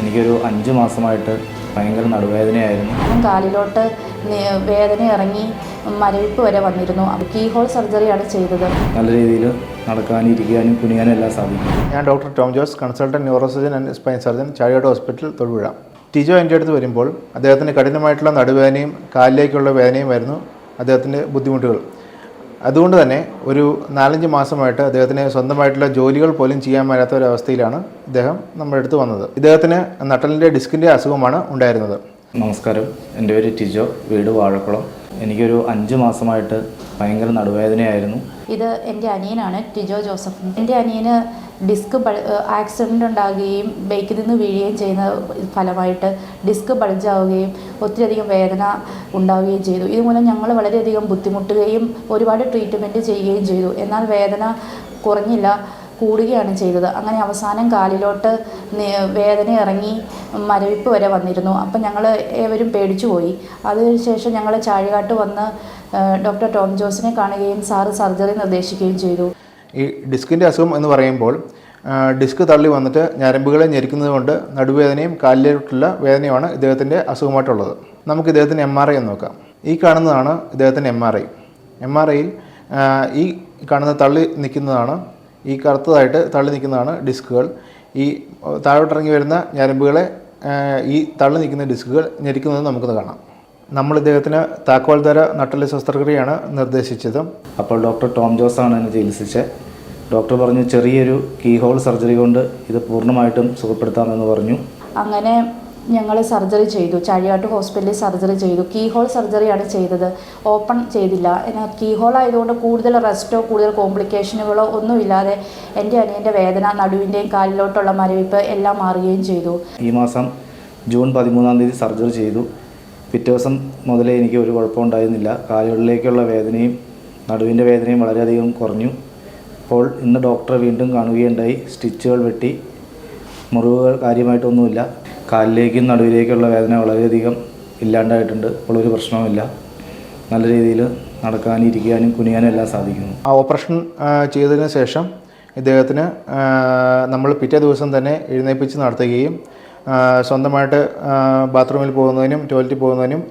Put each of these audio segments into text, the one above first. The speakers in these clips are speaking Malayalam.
എനിക്കൊരു അഞ്ച് മാസമായിട്ട് ഭയങ്കര നടുവേദനയായിരുന്നു. ഞാൻ കാലിലോട്ട് വേദന ഇറങ്ങി മരവിപ്പ് വരെ വന്നിരുന്നു. കീ ഹോൾ സർജറിയാണ് ചെയ്തത്. നല്ല രീതിയിൽ നടക്കാനും ഇരിക്കാനും കുനിയാനും എല്ലാം സാധിക്കും. ഞാൻ doctor Tom Jose consultant neurosurgeon and spine surgeon Chazhiyod hospital Thodupuzha Tijo എന്റെ അടുത്ത് വരുമ്പോൾ അദ്ദേഹത്തിന് കഠിനമായിട്ടുള്ള നടുവേദനയും കാലിലേക്കുള്ള വേദനയും ആയിരുന്നു അദ്ദേഹത്തിന്റെ ബുദ്ധിമുട്ടുകൾ. അതുകൊണ്ട് തന്നെ ഒരു നാലഞ്ച് മാസമായിട്ട് അദ്ദേഹത്തിന് സ്വന്തമായിട്ടുള്ള ജോലികൾ പോലും ചെയ്യാൻ വരാത്ത ഒരു അവസ്ഥയിലാണ് ഇദ്ദേഹം നമ്മുടെ അടുത്ത് വന്നത്. ഇദ്ദേഹത്തിന് നട്ടലിന്റെ ഡിസ്കിന്റെ അസുഖമാണ് ഉണ്ടായിരുന്നത്. നമസ്കാരം. എന്റെ പേര് ടിജോ. വീട് വാഴക്കുളം. എനിക്കൊരു അഞ്ച് മാസമായിട്ട് ഭയങ്കര നടുവേദനയായിരുന്നു. ഇത് എന്റെ അനിയനാണ് ടിജോ ജോസഫ്. എന്റെ അനിയന് ഡിസ്ക് ആക്സിഡന്റ് ഉണ്ടാകുകയും ബൈക്കിൽ നിന്ന് വീഴുകയും ചെയ്യുന്ന ഫലമായിട്ട് ഡിസ്ക് ബൾജാവുകയും ഒത്തിരിയധികം വേദന ഉണ്ടാവുകയും ചെയ്തു. ഇതുമൂലം ഞങ്ങൾ വളരെയധികം ബുദ്ധിമുട്ടുകയും ഒരുപാട് ട്രീറ്റ്മെന്റ് ചെയ്യുകയും ചെയ്തു. എന്നാൽ വേദന കുറഞ്ഞില്ല കൂടുകയാണ് ചെയ്തത്. അങ്ങനെ അവസാനം കാലിലോട്ട് വേദന ഇറങ്ങി മരവിപ്പ് വരെ വന്നിരുന്നു. അപ്പം ഞങ്ങൾ ഏവരും പേടിച്ചു പോയി. അതിനുശേഷം ഞങ്ങൾ ചാഴികാട്ട് വന്ന് ഡോക്ടർ ടോം ജോസിനെ കാണുകയും സാറ് സർജറി നിർദ്ദേശിക്കുകയും ചെയ്തു. ഈ ഡിസ്കിന്റെ അസുഖം എന്ന് പറയുമ്പോൾ ഡിസ്ക് തള്ളി വന്നിട്ട് ഞരമ്പുകളെ ഞെരിക്കുന്നത് കൊണ്ട് നടുവേദനയും കാലിലോട്ടുള്ള വേദനയുമാണ് ഇദ്ദേഹത്തിന്റെ അസുഖമായിട്ടുള്ളത്. നമുക്ക് ഇദ്ദേഹത്തിന് എം ആർ ഐ എന്ന് നോക്കാം. ഈ കാണുന്നതാണ് ഇദ്ദേഹത്തിന്റെ M R I M R ഐയിൽ ഈ കാണുന്ന തള്ളി നിൽക്കുന്നതാണ് ഈ കറുത്തതായിട്ട് തള്ളി നിൽക്കുന്നതാണ് ഡിസ്കുകൾ. ഈ താഴോട്ടിറങ്ങി വരുന്ന ഞരമ്പുകളെ ഈ തള്ളി നിൽക്കുന്ന ഡിസ്കുകൾ ഞെരിക്കുന്നത് നമുക്കത് കാണാം. നമ്മൾ ഇദ്ദേഹത്തിന് താക്കോൽതര നട്ടൽ ശസ്ത്രക്രിയയാണ് നിർദ്ദേശിച്ചത്. അപ്പോൾ ഡോക്ടർ ടോം ജോസാണ് എന്നെ ചികിത്സിച്ചത്. ഡോക്ടർ പറഞ്ഞു ചെറിയൊരു കീഹോൾ സർജറി കൊണ്ട് ഇത് പൂർണമായിട്ടും സുഖപ്പെടുത്താമെന്ന് പറഞ്ഞു. അങ്ങനെ ഞങ്ങൾ സർജറി ചെയ്തു. ചാഴിയാട്ട് ഹോസ്പിറ്റലിൽ സർജറി ചെയ്തു. കീഹോൾ സർജറിയാണ് ചെയ്തത്. ഓപ്പൺ ചെയ്തില്ല. എന്നാൽ കീഹോൾ ആയതുകൊണ്ട് കൂടുതൽ റെസ്റ്റോ കൂടുതൽ കോംപ്ലിക്കേഷനുകളോ ഒന്നുമില്ലാതെ എന്റെ അനിയന്റെ വേദന നടുവിന്റെയും കാലിലോട്ടുള്ള മരവിപ്പ് എല്ലാം മാറുകയും ചെയ്തു. ഈ മാസം ജൂൺ പതിമൂന്നാം തീയതി സർജറി ചെയ്തു. പിറ്റേ ദിവസം മുതലേ എനിക്ക് ഒരു കുഴപ്പമുണ്ടായിരുന്നില്ല. കാലുകളിലേക്കുള്ള വേദനയും നടുവിന്റെ വേദനയും വളരെയധികം കുറഞ്ഞു. അപ്പോൾ ഇന്ന് ഡോക്ടറെ വീണ്ടും കാണുകയുണ്ടായി. സ്റ്റിച്ചുകൾ വെട്ടി. മുറിവുകൾ കാര്യമായിട്ടൊന്നുമില്ല. കാലിലേക്കും നടുവിലേക്കുള്ള വേദന വളരെയധികം ഇല്ലാണ്ടായിട്ടുണ്ട്. ഇപ്പോൾ ഒരു പ്രശ്നവുമില്ല. നല്ല രീതിയിൽ നടക്കാനും ഇരിക്കാനും കുനിയാനും എല്ലാം സാധിക്കുന്നു. ആ ഓപ്പറേഷൻ ചെയ്തതിന് ശേഷം ഇദ്ദേഹത്തിന് നമ്മൾ പിറ്റേ ദിവസം തന്നെ എഴുന്നേൽപ്പിച്ച് നടത്തുകയും സ്വന്തമായിട്ട് ബാത്റൂമിൽ പോകുന്നതിനും ടോയ്ലറ്റിൽ പോകുന്നതിനും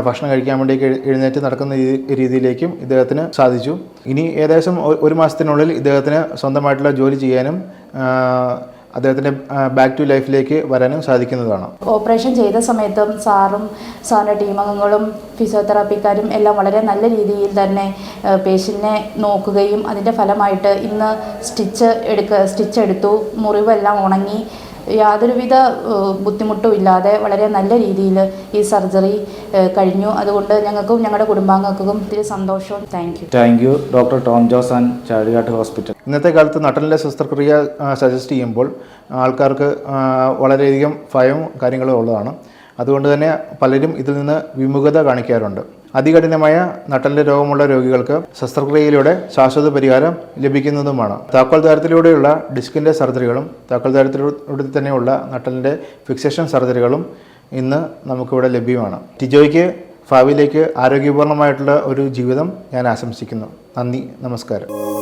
ഭക്ഷണം കഴിക്കാൻ വേണ്ടി എഴുന്നേറ്റ് നടക്കുന്ന രീതി- രീതിയിലേക്കും ഇദ്ദേഹത്തിന് സാധിച്ചു. ഇനി ഏകദേശം ഒരു മാസത്തിനുള്ളിൽ ഇദ്ദേഹത്തിന് സ്വന്തമായിട്ടുള്ള ജോലി ചെയ്യാനും അദ്ദേഹത്തിന്റെ ബാക്ക് ടു ലൈഫിലേക്ക് വരാനും സാധിക്കുന്നതാണ് ഓപ്പറേഷൻ ചെയ്ത സമയത്തും സാറും സാറിന്റെ ടീമംഗങ്ങളും ഫിസിയോതെറാപ്പിക്കാരും എല്ലാം വളരെ നല്ല രീതിയിൽ തന്നെ പേഷ്യന്റിനെ നോക്കുകയും അതിന്റെ ഫലമായിട്ട് ഇന്ന് സ്റ്റിച്ച് എടുക്ക സ്റ്റിച്ച് എടുത്തു മുറിവെല്ലാം ഉണങ്ങി യാതൊരുവിധ ബുദ്ധിമുട്ടും ഇല്ലാതെ വളരെ നല്ല രീതിയിൽ ഈ സർജറി കഴിഞ്ഞു. അതുകൊണ്ട് ഞങ്ങൾക്കും ഞങ്ങളുടെ കുടുംബാംഗങ്ങൾക്കും ഒത്തിരി സന്തോഷവും thank you thank you doctor Tom Jose and Chazhikattu hospital. ഇന്നത്തെ കാലത്ത് നട്ടലിന്റെ ശസ്ത്രക്രിയ സജസ്റ്റ് ചെയ്യുമ്പോൾ ആൾക്കാർക്ക് വളരെയധികം ഭയവും കാര്യങ്ങളും ഉള്ളതാണ്. അതുകൊണ്ട് തന്നെ പലരും ഇതിൽ നിന്ന് വിമുഖത കാണിക്കാറുണ്ട്. അതികഠിനമായ നട്ടലിന്റെ രോഗമുള്ള രോഗികൾക്ക് ശസ്ത്രക്രിയയിലൂടെ ശാശ്വത പരിഹാരം ലഭിക്കുന്നതുമാണ്. താക്കോൽ ദ്വാരത്തിലൂടെയുള്ള ഡിസ്കിന്റെ സർജറികളും താക്കോൽ ദ്വാരത്തിലൂടെ തന്നെയുള്ള നട്ടലിന്റെ ഫിക്സേഷൻ സർജറികളും ഇന്ന് നമുക്കിവിടെ ലഭ്യമാണ്. ടിജോയ്ക്ക് ഭാവിയിലേക്ക് ആരോഗ്യപൂർണമായിട്ടുള്ള ഒരു ജീവിതം ഞാൻ ആശംസിക്കുന്നു. നന്ദി നമസ്കാരം.